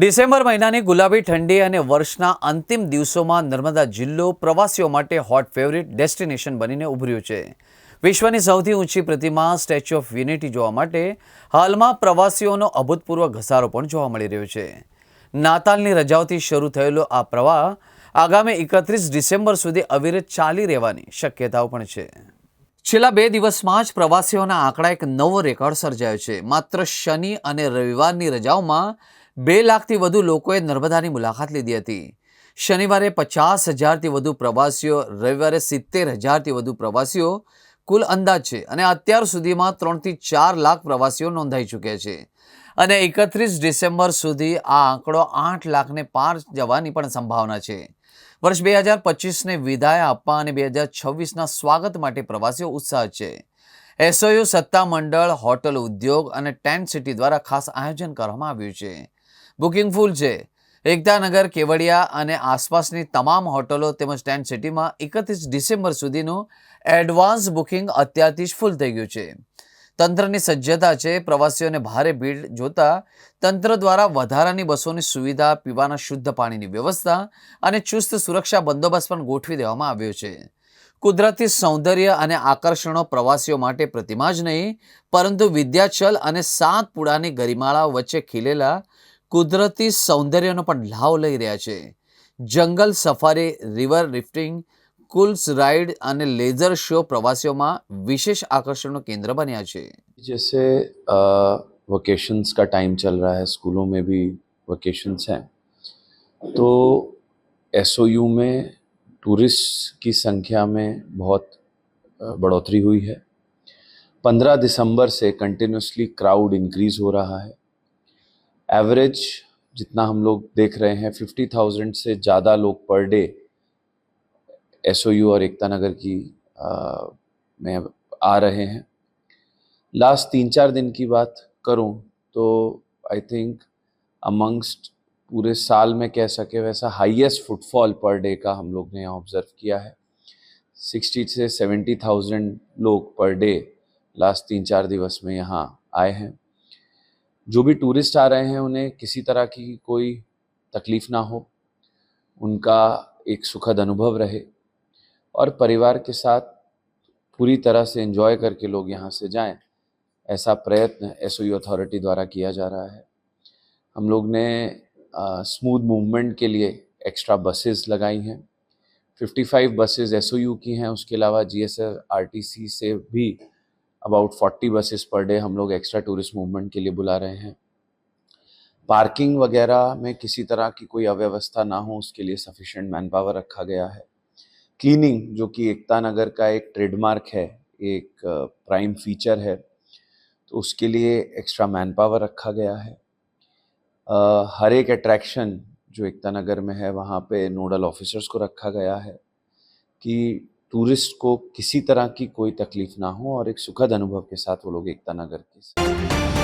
December મહિનાની ગુલાબી ઠંડી અને વર્ષના અંતિમ દિવસોમાં નર્મદા જિલ્લો પ્રવાસીઓ માટે હોટ ફેવરિટ ડેસ્ટિનેશન બનીને ઉભર્યું છે વિશ્વની સૌથી ઊંચી પ્રતિમા સ્ટેચ્યુ ઓફ યુનિટી જોવા માટે હાલમાં પ્રવાસીઓનો અભૂતપૂર્વ ઘસારો પણ જોવા મળી રહ્યો છે નાતાલની રજાઓથી શરૂ થયેલો આ પ્રવાહ આગામી એકત્રીસ ડિસેમ્બર સુધી અવિરત ચાલી રહેવાની શક્યતાઓ પણ છે છેલ્લા બે દિવસમાં જ પ્રવાસીઓના આંકડા એક નવો રેકોર્ડ સર્જાયો છે માત્ર શનિ અને રવિવારની રજાઓમાં બે લાખથી વધુ લોકોએ નર્મદાની મુલાકાત લીધી હતી શનિવારે પચાસ હજારથી વધુ પ્રવાસીઓ રવિવારે સિત્તેર હજારથી વધુ પ્રવાસીઓ કુલ અંદાજ છે અને અત્યાર સુધીમાં ત્રણથી ચાર લાખ પ્રવાસીઓ નોંધાઈ ચૂક્યા છે અને એકત્રીસ ડિસેમ્બર સુધી આ આંકડો આઠ લાખને પાર જવાની પણ સંભાવના છે વર્ષ બે હજાર પચીસને વિદાય આપવા અને બે હજાર છવ્વીસના સ્વાગત માટે પ્રવાસીઓ ઉત્સાહ છે એસઓયુ સત્તામંડળ હોટલ ઉદ્યોગ અને ટેન્ટ સિટી દ્વારા ખાસ આયોજન કરવામાં આવ્યું છે બુકિંગ ફૂલ છે એકતાનગર કેવડિયા અને આસપાસની તમામ હોટલો તેમજ ટેન્ટ સિટીમાં એકત્રીસ ડિસેમ્બર સુધીનું એડવાન્સ બુકિંગ અત્યારથી જ ફૂલ થઈ ગયું છે તંત્રની સજ્જતા છે પ્રવાસીઓને ભારે ભીડ જોતા તંત્ર દ્વારા વધારાની બસોની સુવિધા પીવાના શુદ્ધ પાણીની વ્યવસ્થા અને ચુસ્ત સુરક્ષા બંદોબસ્ત પણ ગોઠવી દેવામાં આવ્યો છે કુદરતી સૌંદર્ય અને આકર્ષણો પ્રવાસીઓ માટે પ્રતિમા જ નહીં પરંતુ વિદ્યાચલ અને સાત પુડાની ગરિમાળા વચ્ચે ખીલેલા कुदरती सौंदर्यનો પણ લાભ લઈ રહ્યા છે જંગલ સફારી river rafting કુલસ રાઇડ અને લેઝર શો પ્રવાસીઓમાં વિશેષ આકર્ષણનું કેન્દ્ર બન્યા છે જેસે વેકેશન્સ કા ટાઈમ ચાલ رہا છે સ્કૂલોમાં ભી વેકેશન્સ હે તો एसओयू મે ટુરિસ્ટ્સ કી સંખ્યા મે બહોત બઢोतरी हुई है 15 ડિસેમ્બર સે કન્ટિન્યુઅસલી ક્રાઉડ ઇન્ક્રીઝ હો રહા હૈ एवरेज जितना हम लोग देख रहे हैं फिफ्टी थाउजेंड से ज़्यादा लोग पर डे एस और एकता नगर की आ, में आ रहे हैं लास्ट तीन चार दिन की बात करूं तो आई थिंक अमंगस्ट पूरे साल में कह सके वैसा हाईएस्ट फुटफॉल पर डे का हम लोग ने यहाँ ऑब्ज़र्व किया है सिक्सटी से सेवेंटी थाउजेंड लोग पर डे लास्ट तीन चार दिवस में यहाँ आए हैं जो भी टूरिस्ट आ रहे हैं उन्हें किसी तरह की कोई तकलीफ़ ना हो उनका एक सुखद अनुभव रहे और परिवार के साथ पूरी तरह से एंजॉय करके लोग यहाँ से जाएं ऐसा प्रयत्न एस अथॉरिटी द्वारा किया जा रहा है हम लोग ने स्मूथ मूवमेंट के लिए एक्स्ट्रा बसेस लगाई हैं 55 बसेस एस की हैं उसके अलावा जी एस से भी about forty buses per day हम लोग एक्स्ट्रा टूरिस्ट मूवमेंट के लिए बुला रहे हैं पार्किंग वगैरह में किसी तरह की कोई अव्यवस्था ना हो उसके लिए सफिशेंट मैन पावर रखा गया है क्लीनिंग जो कि एकता नगर का एक ट्रेडमार्क है एक प्राइम फीचर है तो उसके लिए एक्स्ट्रा मैन पावर रखा गया है आ, हर एक अट्रैक्शन जो एकता नगर में है वहाँ पे नोडल ऑफिसर्स को रखा गया है कि टूरिस्ट को किसी तरह की कोई तकलीफ ना हो और एक सुखद अनुभव के साथ वो लोग एकता नगर के